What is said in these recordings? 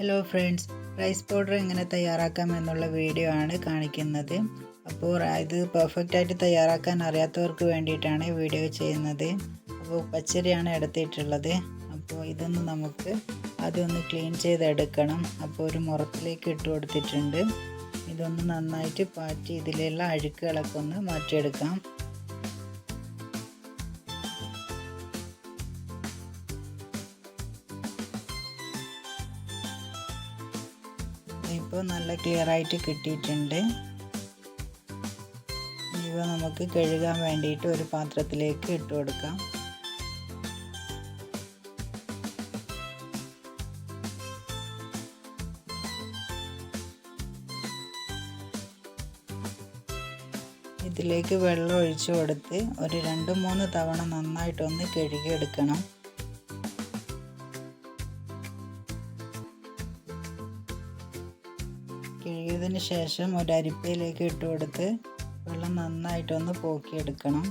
Hello friends rice powder എങ്ങനെ തയ്യാറാക്കാം എന്നുള്ള വീഡിയോ ആണ് കാണിക്കുന്നത്. അപ്പോൾ ഇത് പെർഫെക്റ്റ് ആയിട്ട് തയ്യാറാക്കാൻ അറിയാത്തവർക്ക് വേണ്ടിയിട്ടാണ് വീഡിയോ ചെയ്യുന്നത്. അപ്പോൾ പച്ചരിയാണ് എടുത്തിട്ടുള്ളത്. അപ്പോൾ ഇതൊന്ന് നമുക്ക് ഒന്ന് ക്ലീൻ ചെയ്തെടുക്കണം. അപ്പോൾ ഒരു മുറത്തിലേക്ക് ഇട്ട് കൊടുത്തിട്ടുണ്ട്. ഇതൊന്ന് നന്നായിട്ട് പാറ്റി ഇതിലുള്ള അഴുക്കുകളൊക്കെ ഒന്ന് മാറ്റിയെടുക്കാം. ഇപ്പോൾ നല്ല ക്ലിയർ ആയിട്ട് കിട്ടിയിട്ടുണ്ട്. ഇവ നമുക്ക് കഴുകാൻ വേണ്ടിയിട്ട് ഒരു പാത്രത്തിലേക്ക് ഇട്ട് കൊടുക്കാം. ഇതിലേക്ക് വെള്ളം ഒഴിച്ചു കൊടുത്ത് ഒരു രണ്ട് മൂന്ന് തവണ നന്നായിട്ടൊന്ന് കഴുകിയെടുക്കണം. കിഴിയതിന് ശേഷം ഒരു അരിപ്പയിലേക്ക് ഇട്ട് കൊടുത്ത് വെള്ളം നന്നായിട്ടൊന്ന് പോക്കിയെടുക്കണം.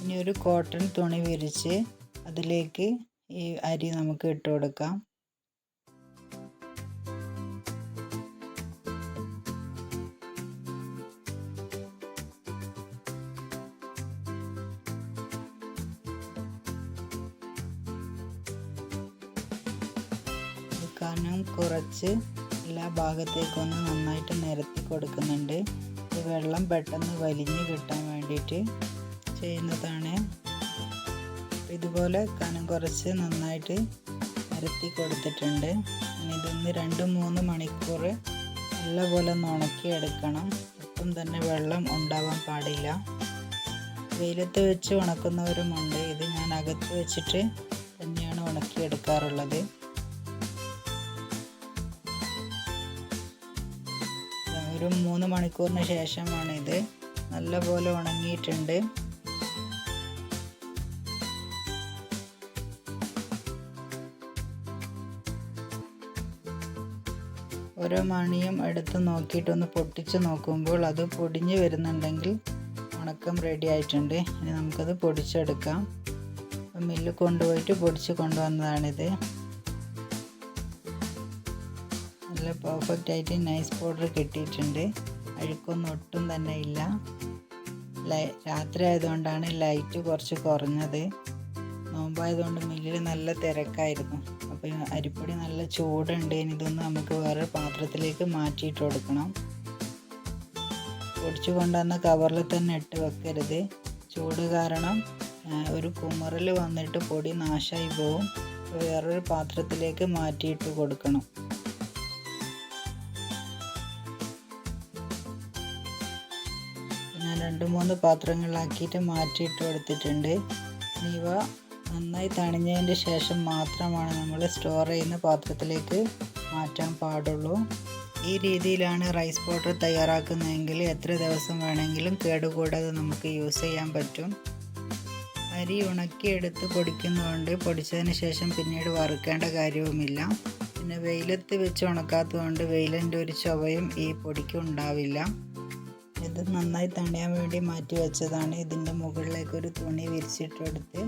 ഇനി ഒരു കോട്ടൺ തുണി വിരിച്ച് അതിലേക്ക് ഈ അരി നമുക്ക് ഇട്ട് കൊടുക്കാം. കുറച്ച് എല്ലാ ഭാഗത്തേക്കൊന്ന് നന്നായിട്ട് നിരത്തി കൊടുക്കുന്നുണ്ട്. ഈ വെള്ളം പെട്ടെന്ന് വലിഞ്ഞ് കിട്ടാൻ വേണ്ടിയിട്ട് ചെയ്യുന്നതാണ്. ഇതുപോലെ കനം കുറച്ച് നന്നായിട്ട് നിരത്തി കൊടുത്തിട്ടുണ്ട്. ഇതൊന്ന് രണ്ട് മൂന്ന് മണിക്കൂർ നല്ലപോലെ ഒന്ന് ഉണക്കിയെടുക്കണം. ഒട്ടും തന്നെ വെള്ളം ഉണ്ടാവാൻ പാടില്ല. വെയിലത്ത് വെച്ച് ഉണക്കുന്നവരുമുണ്ട്. ഇത് ഞാൻ അകത്ത് വെച്ചിട്ട് തന്നെയാണ് ഉണക്കിയെടുക്കാറുള്ളത്. ഒരു മൂന്ന് മണിക്കൂറിന് ശേഷമാണ് ഇത് നല്ലപോലെ ഉണങ്ങിയിട്ടുണ്ട്. ഓരോ മണിയും എടുത്ത് നോക്കിയിട്ടൊന്ന് പൊട്ടിച്ച് നോക്കുമ്പോൾ അത് പൊടിഞ്ഞ് വരുന്നുണ്ടെങ്കിൽ ഉണക്കം റെഡി ആയിട്ടുണ്ട്. ഇനി നമുക്കത് പൊടിച്ചെടുക്കാം. മില്ല് കൊണ്ടുപോയിട്ട് പൊടിച്ച് കൊണ്ടുവന്നതാണിത്. നല്ല പെർഫെക്റ്റ് ആയിട്ട് നൈസ് പൗഡർ കിട്ടിയിട്ടുണ്ട്. അഴുക്കൊന്നും ഒട്ടും തന്നെ ഇല്ല. രാത്രി ആയതുകൊണ്ടാണ് ലൈറ്റ് കുറച്ച് കുറഞ്ഞത്. നോമ്പായതുകൊണ്ട് മില്ലിൽ നല്ല തിരക്കായിരുന്നു. അപ്പോൾ അരിപ്പൊടി നല്ല ചൂടുണ്ട്. ഇതൊന്ന് നമുക്ക് വേറെ പാത്രത്തിലേക്ക് മാറ്റിയിട്ട് കൊടുക്കണം. പൊടിച്ചു കൊണ്ടുവന്ന കവറിൽ തന്നെ ഇട്ട് വെക്കരുത്. ചൂട് കാരണം ഒരു കുമറിൽ വന്നിട്ട് പൊടി നാശമായി പോവും. വേറൊരു പാത്രത്തിലേക്ക് മാറ്റിയിട്ട് കൊടുക്കണം. രണ്ട് മൂന്ന് പാത്രങ്ങളിലാക്കിയിട്ട് മാറ്റിയിട്ട് എടുത്തിട്ടുണ്ട് ഇവ നന്നായി തണിഞ്ഞതിന് ശേഷം മാത്രമാണ് നമ്മൾ സ്റ്റോർ ചെയ്യുന്ന പാത്രത്തിലേക്ക് മാറ്റാൻ പാടുള്ളൂ. ഈ രീതിയിലാണ് റൈസ് പൗഡർ തയ്യാറാക്കുന്നതെങ്കിൽ എത്ര ദിവസം വേണമെങ്കിലും കേടുകൂടാതെ നമുക്ക് യൂസ് ചെയ്യാൻ പറ്റും. അരി ഉണക്കിയെടുത്ത് പൊടിക്കുന്നതുകൊണ്ട് പൊടിച്ചതിന് ശേഷം പിന്നീട് വറുക്കേണ്ട കാര്യവുമില്ല. പിന്നെ വെയിലത്ത് വെച്ച് ഉണക്കാത്തതുകൊണ്ട് വെയിലിന്റെ ഒരു ചുവയും ഈ പൊടിക്ക് ഉണ്ടാവില്ല. ഇത് നന്നായി തണിയാൻ വേണ്ടി മാറ്റി വെച്ചതാണ്. ഇതിന്റെ മുകളിലേക്ക് ഒരു തുണി വിരിച്ചിട്ടെടുത്ത്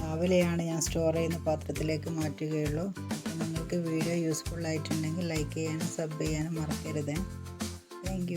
രാവിലെയാണ് ഞാൻ സ്റ്റോർ ചെയ്യുന്ന പാത്രത്തിലേക്ക് മാറ്റുകയുള്ളൂ. അപ്പോൾ നിങ്ങൾക്ക് വീഡിയോ യൂസ്ഫുൾ ആയിട്ടുണ്ടെങ്കിൽ ലൈക്ക് ചെയ്യാനും സബ് ചെയ്യാനും മറക്കരുത്. താങ്ക്